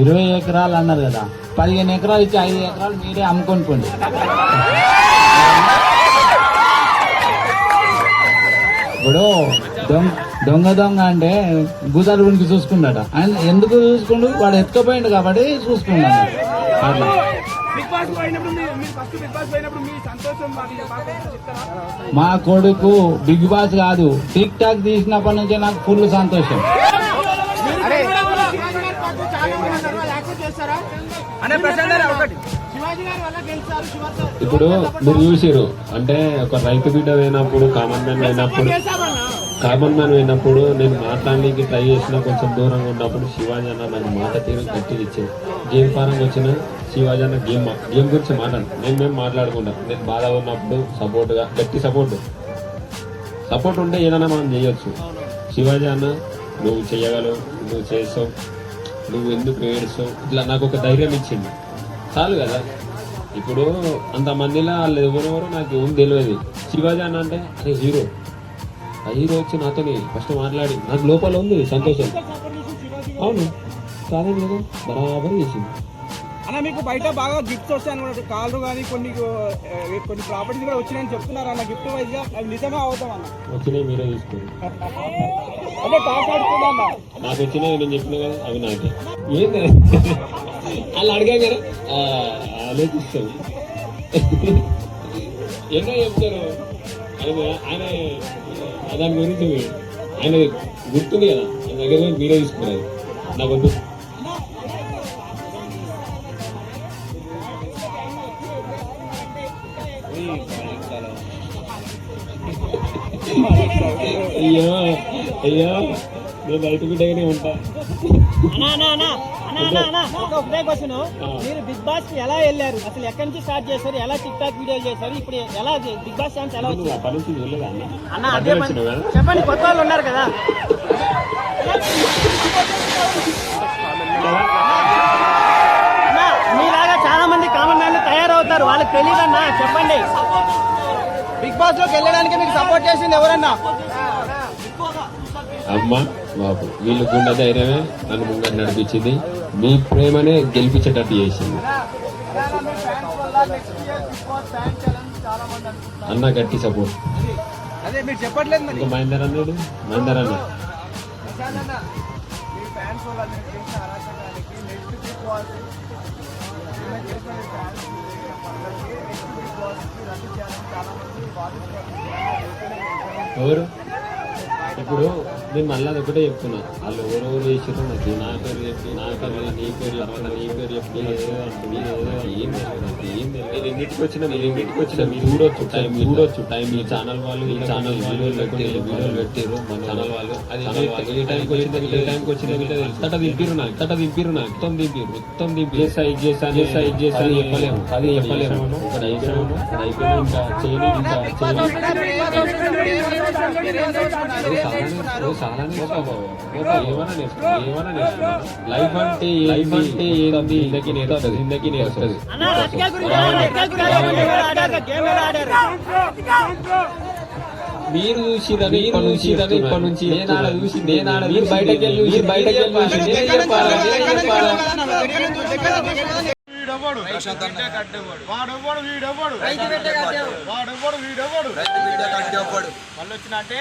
ఇరవై ఎకరాలు అన్నారు కదా పదిహేను ఎకరాలు ఇచ్చి ఐదు ఎకరాలు మీరే అమ్ముకొనిపోండి ఇప్పుడు దొంగ దొంగ దొంగ అంటే గుజాలు గురించి చూసుకున్నాడు ఆయన ఎందుకు చూసుకుండు? వాడు ఎత్తుకపోయిండు కాబట్టి చూసుకున్నాడు అట్లా. మా కొడుకు బిగ్ బాస్ కాదు. టిక్ టాక్ తీసినప్పటి నుంచే నాకు ఫుల్ సంతోషం. ఇప్పుడు మీరు చూసిరు అంటే ఒక రైతు బిడ్డ అయినప్పుడు కామన్ మ్యాన్ అయినప్పుడు కామన్ మ్యాన్ అయినప్పుడు నేను మాట్లాడడానికి ట్రై చేసిన కొంచెం దూరంగా ఉన్నప్పుడు శివాజీ అన్న నాకు మాట తీరు గట్టిగా ఇచ్చేది గేమ్ పరంగా వచ్చిన శివాజీ అన్న గేమ్ గేమ్ గురించి మాట్లాడు. నేను మేము మాట్లాడుకుంటాం. నేను బాధ ఉన్నప్పుడు సపోర్ట్గా గట్టి సపోర్ట్ సపోర్ట్ ఉంటే ఏదైనా మనం చేయొచ్చు. శివాజీ అన్న నువ్వు చేయగలవు నువ్వు చేస్తావు నువ్వు ఎందుకు ఏడుస్తావు? ఇట్లా నాకు ఒక ధైర్యం ఇచ్చింది చాలు కదా? ఇప్పుడు అంతమందిలో వాళ్ళు ఎవరెవరో నాకు ఏం తెలియదు. శివాజీ అని అంటే అరే హీరో ఆ హీరో వచ్చి నాతోని ఫస్ట్ మాట్లాడి. నాకు లోపల ఉంది సంతోషం. అవును కాదని కదా? బరాబర్ చేసింది అన్న మీకు బయట బాగా గిఫ్ట్స్ వచ్చాయి కూడా కార్లు కానీ కొన్ని కొన్ని ప్రాపర్టీస్ కూడా వచ్చినాయని చెప్తున్నారు అన్న గిఫ్ట్ వైజ్గా. అవి నిజమే అవుతాం అన్న? వచ్చినాయి మీరే తీసుకోండి. అంటే అన్న. నాకు వచ్చినాయి నేను చెప్పిన కదా అవి నాకే. ఏంది? వాళ్ళు అడిగా కదా. ఆ, ఆలోచిస్తాం ఎన్నో చెప్తారు. ఆయన ఆయన దాని గురించి ఆయన గుర్తుంది కదా. దగ్గర మీరే తీసుకున్నారు. నాకు అయ్యో అయ్యో నేను రైతు బిడ్డగానే ఉంటా. ఒకటే క్వశ్చన్. మీరు బిగ్ బాస్ ఎలా వెళ్ళారు? అసలు ఎక్కడి నుంచి స్టార్ట్ చేశారు? ఎలా టిక్ టాక్ వీడియోలు చేశారు? ఇప్పుడు ఎలా బిగ్ బాస్ ఛాన్స్ ఎలా వచ్చింది? అన్న? అదే చెప్పండి కొత్త వాళ్ళు ఉన్నారు కదా. మీలాగా చాలా మంది కామన్ మ్యాన్లు తయారవుతారు. వాళ్ళకి తెలియదన్నా చెప్పండి. బిగ్ బాస్లోకి వెళ్ళడానికి మీకు సపోర్ట్ చేసింది ఎవరన్నా? అమ్మ బాబు వీళ్ళు గుండె ధైర్యమే నన్ను ముంగట నడిపించింది. మీ ప్రేమనే గెలిపించేటట్టు చేసింది. అన్న గట్టి సపోర్ట్ మహేందర్ అన్నాడు మహేందర్ అన్న. మీ ఫ్యాన్స్ వల్ల చేసిన అరాచకానికి నెక్స్ట్ వీక్ బాస్ నిన్న చేసిన మీ ఫ్యాన్స్ చేసిన నెక్స్ట్ వీక్ వాళ్ళకి రద్దు చేయాలని చాలా మంది వాదిస్తున్నారు ఎవరు? ఇప్పుడు నేను మళ్ళీ అది ఒకటే చెప్తున్నా వాళ్ళు ఎవరెవరు చేసారో నాకు నా పేరు చెప్పి నా పేరు నీ పేరు చెప్పి నీ పేరు చెప్పి ఏం ఇంటికి వచ్చిన మీరు ఇంటికి వచ్చిన మీరు చూడొచ్చు టైం చూడొచ్చు టైం ఈ ఛానల్ వాళ్ళు ఈ ఛానల్ వీడియోలు పెట్టి వీడియోలు పెట్టారు మన ఛానల్ వాళ్ళు అది ఏ టైంకి వచ్చిందో ఏ టైంకి వచ్చిందో వీళ్ళే తట దింపిరు నాకు తట దింపిరు నాకు మొత్తం దింపిరు మొత్తం దింపి చేసా ఇది చేసా చేసా ఇది చేసా అని చెప్పలేము అది చెప్పలేము ఇక్కడ అయిపోయాము ఇక్కడ అయిపోయాము ఇంకా చేయలేదు ఇంకా చేయలేదు లైఫ్ అంటే లైఫ్ అంటే ఏంది గేమ్ ఎలా ఆడారు మీరు చూసిరని ఇప్పటి నుంచి ఇప్పటి నుంచి చూసి మీరు బయటకి వెళ్ళి చూసి బయటకి వెళ్ళి చూసి నేను చెప్పాలా వీడెవ్వడు? వాడెవ్వడు వీడెవ్వడు? వాడెవ్వడు వీడెవ్వడు? మళ్ళీ వచ్చిన అంటే